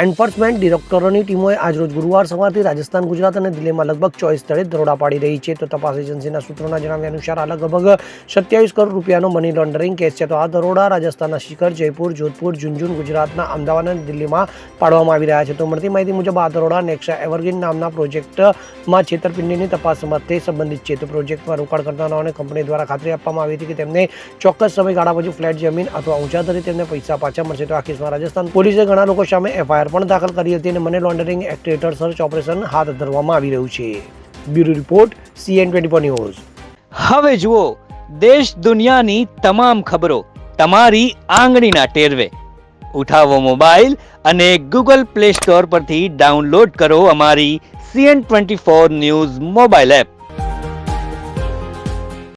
Enforcement ડિરેક્ટરોની ટીમોએ આજરોજ ગુરુવાર સવારથી રાજસ્થાન, ગુજરાત અને દિલ્હીમાં લગભગ ચોવીસ સ્થળે દરોડા પાડી રહી છે. તો તપાસ એજન્સીના સૂત્રોના જણાવ્યા અનુસાર આ લગભગ સત્યાવીસ કરોડ રૂપિયાનો મની લોન્ડરિંગ કેસ છે. તો આ દરોડા રાજસ્થાનના શિખર, જયપુર, જોધપુર, ઝુંઝુન, ગુજરાતના અમદાવાદ અને દિલ્હીમાં પાડવામાં આવી રહ્યા છે. તો મળતી માહિતી મુજબ આ દરોડા નેક્સા એવરગ્રીન નામના પ્રોજેક્ટમાં છેતરપિંડીની તપાસ માટે સંબંધિત છે. તો પ્રોજેક્ટમાં રોકાણ કરનારાઓને કંપની દ્વારા ખાતરી આપવામાં આવી હતી કે તેમને ચોક્કસ સમયગાળા પછી ફ્લેટ, જમીન અથવા ઊંચા દરે તેમને પૈસા પાછા મળશે. તો આ કેસમાં રાજસ્થાન પોલીસે ઘણા લોકો સામે એફઆઈઆર પણ દાખલ કરી હતી અને મની લોન્ડરિંગ એક્ટ હેઠળ સર્ચ ઓપરેશન હાથ ધરવામાં આવી રહ્યું છે. Bureau report CN twenty news. હવે જુઓ, દેશ દુનિયાની તમામ ખબરો તમારી આંગળીના ટેરવે. ઉઠાવો મોબાઈલ અને ગૂગલ પ્લે સ્ટોર પરથી ડાઉનલોડ કરો અમારી CN twenty four news mobile app.